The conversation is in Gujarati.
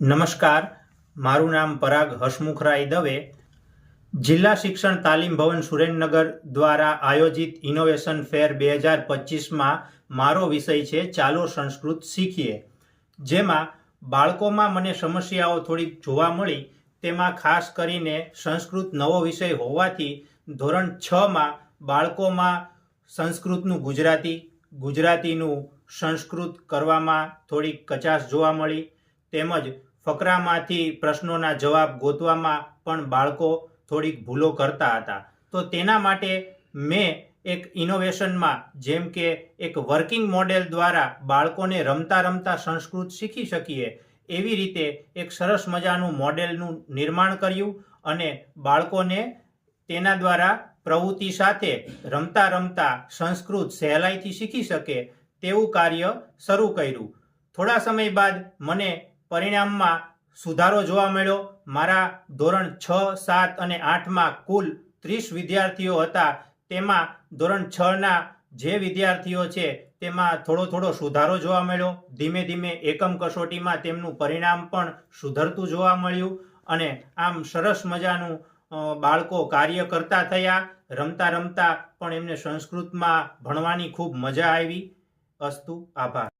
નમસ્કાર, મારું નામ પરાગ હસમુખરાય દવે. જિલ્લા શિક્ષણ તાલીમ ભવન સુરેન્દ્રનગર દ્વારા આયોજિત ઇનોવેશન ફેર બે હજાર પચીસમાં મારો વિષય છે ચાલો સંસ્કૃત શીખીએ. જેમાં બાળકોમાં મને સમસ્યાઓ થોડીક જોવા મળી, તેમાં ખાસ કરીને સંસ્કૃત નવો વિષય હોવાથી ધોરણ છમાં બાળકોમાં સંસ્કૃતનું ગુજરાતી, ગુજરાતીનું સંસ્કૃત કરવામાં થોડીક કચાશ જોવા મળી તેમજ ફકરામાંથી પ્રશ્નોના જવાબ ગોતવામાં પણ બાળકો થોડીક ભૂલો કરતા હતા. તો તેના માટે મેં એક ઇનોવેશનમાં જેમ કે એક વર્કિંગ મોડેલ દ્વારા બાળકોને રમતા રમતા સંસ્કૃત શીખી શકીએ, એવી રીતે એક સરસ મજાનું મોડેલનું નિર્માણ કર્યું અને બાળકોને તેના દ્વારા પ્રવૃત્તિ સાથે રમતા રમતા સંસ્કૃત સહેલાઈથી શીખી શકે તેવું કાર્ય શરૂ કર્યું. થોડા સમય બાદ મને પરિણામમાં સુધારો જોવા મળ્યો. મારા ધોરણ છ, સાત અને આઠમાં કુલ ત્રીસ વિદ્યાર્થીઓ હતા. તેમાં ધોરણ છના જે વિદ્યાર્થીઓ છે, તેમાં થોડો થોડો સુધારો જોવા મળ્યો. ધીમે ધીમે એકમ કસોટીમાં તેમનું પરિણામ પણ સુધરતું જોવા મળ્યું અને આમ સરસ મજાનું બાળકો કાર્ય કરતા થયા. રમતા રમતા પણ એમને સંસ્કૃતમાં ભણવાની ખૂબ મજા આવી. અસ્તુ, આભાર.